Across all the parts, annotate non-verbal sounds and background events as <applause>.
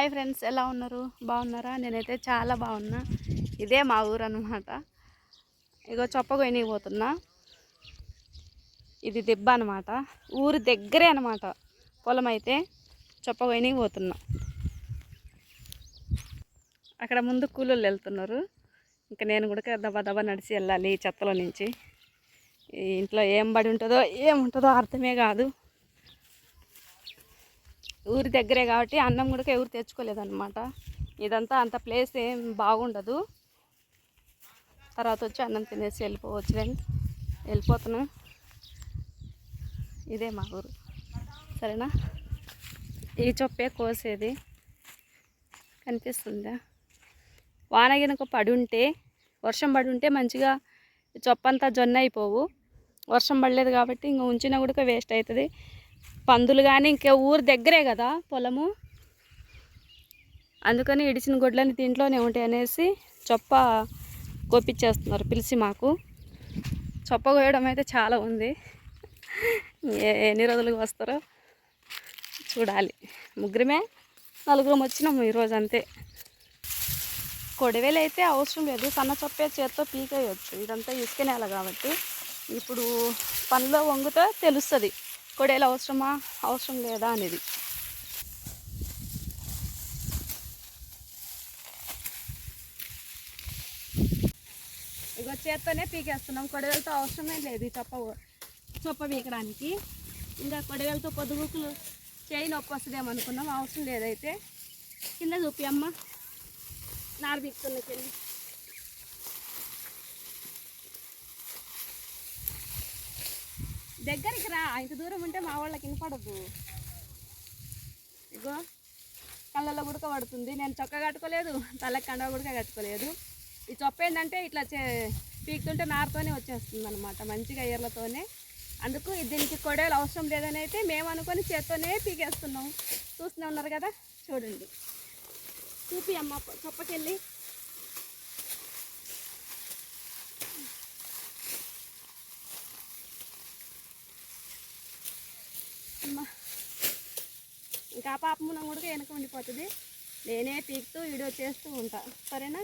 Hi friends ఎలా ఉన్నారు? బాగున్నారా? నేనైతే చాలా బాగున్నా. ఇదే మా ఊరు అనమాట ఇగో చొప్పగొయ్యనికి పోతున్నా. ఇది దెబ్బ అనమాట ఊరు దగ్గరే అనమాట పొలం అయితే చొప్పగొయ్యనికి పోతున్నా. అక్కడ ముందు కూలోళ్ళు వెళ్తున్నారు. ఇంకా నేను కూడా దబా దబా నడిచి వెళ్ళాలి చెత్తలో నుంచి. ఇంట్లో ఏం పడి ఉంటుందో ఏముంటుందో అర్థమే కాదు. ఊరి దగ్గరే కాబట్టి అన్నం కూడా ఎవరు తెచ్చుకోలేదన్నమాట. ఇదంతా అంత ప్లేస్ ఏం బాగుండదు. తర్వాత వచ్చి అన్నం తినేసి వెళ్ళిపోవచ్చు నేను వెళ్ళిపోతున్నాం. ఇదే మా ఊరు. సరేనా? ఈ చొప్పే కోసేది. కనిపిస్తుందా? వాన గినక పడి ఉంటే వర్షం పడి ఉంటే మంచిగా చొప్పంతా జొన్న అయిపోవు. వర్షం పడలేదు కాబట్టి ఇంకా ఉంచినా కూడా వేస్ట్ అవుతుంది. పందులు కానీ ఇంకా ఊరు దగ్గరే కదా పొలము. అందుకని ఇడిచిన గొడ్లని దీంట్లోనే ఉంటాయి అనేసి చొప్ప కోపించేస్తున్నారు పిలిచి మాకు. చొప్ప కోయడం అయితే చాలా ఉంది. ఏ- ఎన్ని రోజులకు వస్తారో చూడాలి. ముగ్గురమే? నలుగురం వచ్చినాము ఈరోజు అంతే. కొడవేలు అయితే అవసరం లేదు. సన్న చొప్పే చేత్తో పీకేయచ్చు. ఇదంతా ఇసుక నేల కాబట్టి. ఇప్పుడు పనిలో వంగుతో తెలుస్తుంది. కొడేలు అవసరమా? అవసరం లేదా అనేది. ఇగో చేత్తోనే పీకేస్తున్నాం. కొడవలతో అవసరమే లేదు ఈ చొప్ప చొప్ప పీకడానికి. ఇంకా కొడవలతో పొద్దుగుకులు చేయి నొప్పి వస్తుందేమో అనుకున్నాం అవసరం లేదైతే. కింద చూపి అమ్మ. నారు పీకుతున్న దగ్గరికి రా. ఇంత దూరం ఉంటే మా వాళ్ళకి వినపడదు. ఇగో కళ్ళల్లో గుడక పడుతుంది. నేను చొక్క కట్టుకోలేదు తలకి కండ గుడక కట్టుకోలేదు. ఈ చొప్ప ఏంటంటే ఇట్లా చే పీకుతుంటే నారుతోనే వచ్చేస్తుంది అనమాట మంచిగా ఎర్లతోనే అందుకు దీనికి కొడేలు అవసరం లేదని అయితే మేము అనుకొని చేత్తోనే పీకేస్తున్నాం. చూస్తూనే ఉన్నారు కదా? చూడండి. చూపి అమ్మ చొప్పకెళ్ళి అమ్మా ఇంకా ఆ పాప మునం కూడా వెనక ఉండిపోతుంది. నేనే పీకుతూ వీడియో చేస్తూ ఉంటా. సరేనా?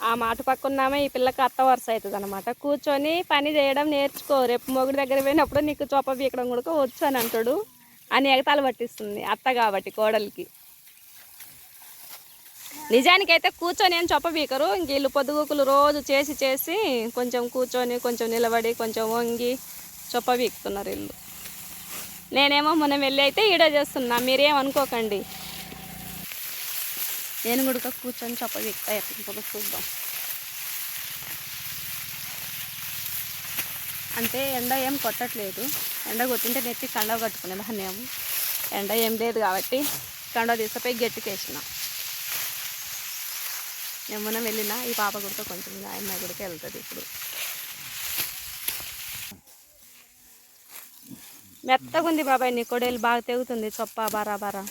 ఆ మాట పక్కన్నామే ఈ పిల్లకి అత్త వరుస అవుతుంది అనమాట కూర్చొని పని చేయడం నేర్చుకో. రేపు మొగుడి దగ్గర పోయినప్పుడు నీకు చొప్ప పీకడం కూడా వచ్చు అని అంటాడు. అని ఎగతాలు పట్టిస్తుంది అత్త కాబట్టి కోడలికి. నిజానికైతే కూర్చొని ఏం చొప్ప పీకరు. ఇంక వీళ్ళు పొద్దుగుకులు రోజు చేసి చేసి కొంచెం కూర్చొని కొంచెం నిలబడి కొంచెం వంగి చొప్ప పీకుతున్నారు ఇల్లు. నేనేమో మొన్న వెళ్ళి అయితే ఈడ చేస్తున్నా మీరేమనుకోకండి నేను కూడా కూర్చొని చొప్ప పీకుతా ఎట్లా చూద్దాం. అంటే ఎండ ఏం కొట్టట్లేదు. ఎండ కొట్టింటే నెత్తి కండవ కట్టుకునేదాన్ని ఏమో. ఎండ ఏం లేదు కాబట్టి కండవ తీసుకుపోయి గట్టికేసిన. ఏమన్నా వెళ్ళినా ఈ పాప గుడితో కొంచెం ఇంకా అమ్మాయి గుడికి వెళ్తుంది ఇప్పుడు. మెత్తగా ఉంది బాబాయ్ నీ కొడేలు బాగా తెగుతుంది. చొప్ప బారా బారా.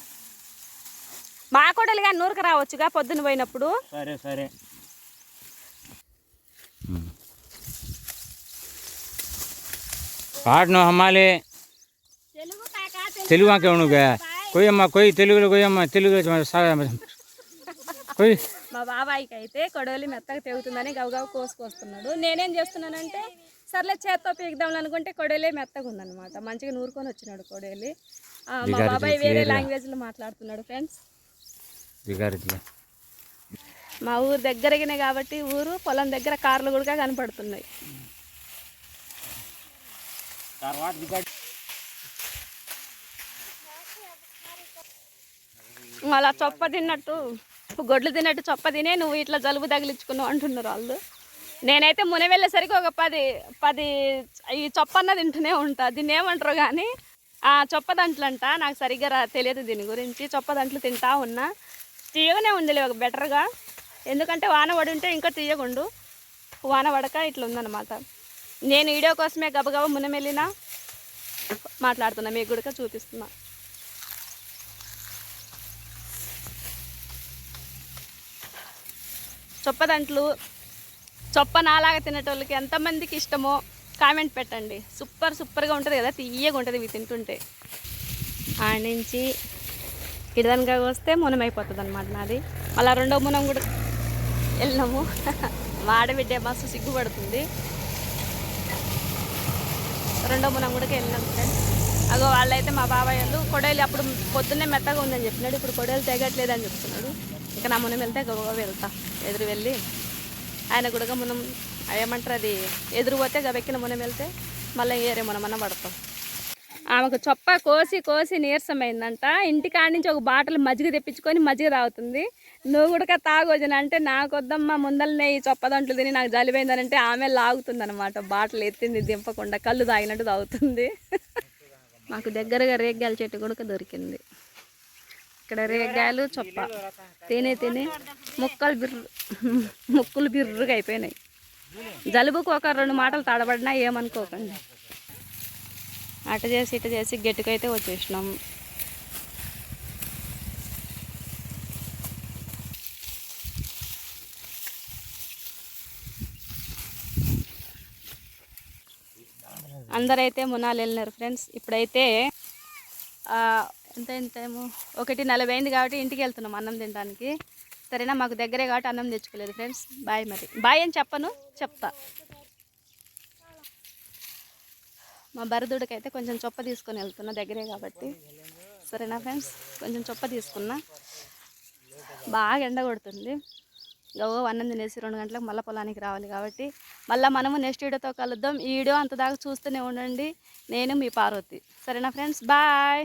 మా కొడలు కానీ నూరుకు రావచ్చుగా పొద్దున్న పోయినప్పుడు. సరే సరే. పాటను అమ్మాలి. తెలుగు కాక తెలుగు ఆకే నువ్వు కొయ్యమ్మ కొయ్యి తెలుగులో కొయ్యమ్మ తెలుగు మా బాబాయికి అయితే కొడవలి మెత్తగా తెగుతుందని గవగవ కోసుకొస్తున్నాడు. నేనేం చేస్తున్నానంటే సర్లే చేత్తో పీకుదాం అనుకుంటే కొడవలే మెత్తగా ఉందన్నమాట. మంచిగా నూరుకొని వచ్చినాడు కొడవలి. ఆ, మా బాబాయ్ వేరే గా. లాంగ్వేజ్లో మాట్లాడుతున్నాడు ఫ్రెండ్స్. మా ఊరు దగ్గరగానే కాబట్టి ఊరు పొలం దగ్గర కార్లు కూడా కనపడుతున్నాయి. అలా చొప్ప తిన్నట్టు గొడ్లు తిన్నట్టు చొప్ప తినే నువ్వు ఇట్లా జలుబు తగిలించుకున్నావు అంటున్నారు వాళ్ళు. నేనైతే మున వెళ్ళేసరికి ఒక పది పది ఈ చొప్పన్న తింటూనే ఉంటా. దీన్ని ఏమంటారు కానీ ఆ చొప్పదంట్లంట నాకు సరిగ్గా రా- తెలియదు దీని గురించి. చొప్పదంట్లు తింటా ఉన్నా. తీయగానే ఉందిలే ఒక బెటర్గా ఎందుకంటే వాన పడి ఉంటే ఇంకా తీయగుండు. వాన పడక ఇట్లా ఉందన్నమాట. నేను వీడియో కోసమే గబగబా మునమెళ్ళినా మాట్లాడుతున్నా మీకు కూడా చూపిస్తున్నా. చొప్పదంట్లు చొప్ప నాలాగా తినేటోళ్ళకి ఎంతమందికి ఇష్టమో కామెంట్ పెట్టండి. సూపర్ సూపర్గా ఉంటుంది కదా తీయగా ఉంటుంది ఇవి తింటుంటే. ఆడ నుంచి ఇడదనగా వస్తే మునమైపోతుంది అనమాట నాది. మళ్ళీ రెండో మునం కూడా వెళ్ళినాము. <laughs> మా ఆడబిడ్డ మస్తు సిగ్గుపడుతుంది. రెండో మునం కూడా వెళ్ళినాం ఫ్రెండ్స్. అగో వాళ్ళైతే మా బాబాయ్ వాళ్ళు కొడేలు అప్పుడు పొద్దున్నే మెత్తగా ఉందని చెప్పినాడు ఇప్పుడు కొడేలు తెగట్లేదు అని చెప్తున్నాడు. ఇంకా నా మునం వెళ్తే గబగబా వెళ్తా. ఎదురు వెళ్ళి ఆయన కూడా మనం ఏమంటారు అది? ఎదురు పోతే గబెక్కిన మునం వెళ్తే మళ్ళీ ఏరే మునమన్న పడతాం. ఆమెకు చొప్ప కోసి కోసి నీరసమైందంట. ఇంటికాడ నుంచి ఒక బాటలు మజ్జిగ తెప్పించుకొని మజ్జిగ తాగుతుంది. నువ్వు కూడా తాగొచ్చిన అంటే నాకు వద్దమ్మా ముందలనే ఈ చొప్ప దంట్లు తిని నాకు జలిపోయిందనంటే ఆమె లాగుతుంది అనమాట బాటలు ఎత్తింది దింపకుండా కళ్ళు తాగినట్టు తాగుతుంది. మాకు దగ్గరగా రేగ్గాల చెట్టు కూడా దొరికింది. ఇక్కడ రేగాయలు చొప్ప. తిని తిని ముక్కలు బిర్రు ముక్కులు బిర్రుగా అయిపోయినాయి. జలుబుకు ఒక రెండు మాటలు తడబడినా ఏమనుకోకండి. అటు చేసి ఇటు చేసి గట్టుకైతే వచ్చేసినాం. అందరైతే మునాలు వెళ్ళినారు ఫ్రెండ్స్. ఇప్పుడైతే ఎంత ఎంత ఏమో ఒకటి నలభై అయింది కాబట్టి ఇంటికి వెళ్తున్నాం అన్నం తినడానికి. సరేనా? మాకు దగ్గరే కాబట్టి అన్నం తెచ్చుకోలేదు ఫ్రెండ్స్. బాయ్ మరి. బాయ్ అని చెప్పను చెప్తా. మా బరదుడికైతే కొంచెం చొప్ప తీసుకొని వెళ్తున్నా దగ్గరే కాబట్టి. సరేనా ఫ్రెండ్స్? కొంచెం చొప్ప తీసుకున్నా. బాగా ఎండ కొడుతుంది. గవ్వ అన్నం తినేసి రెండు గంటలకు మళ్ళీ పొలానికి రావాలి కాబట్టి. మళ్ళీ మనము నెక్స్ట్ వీడియోతో కలుద్దాం. ఈ వీడియో అంత దాకా చూస్తూనే ఉండండి. నేను మీ పార్వతి. సరేనా ఫ్రెండ్స్? బాయ్!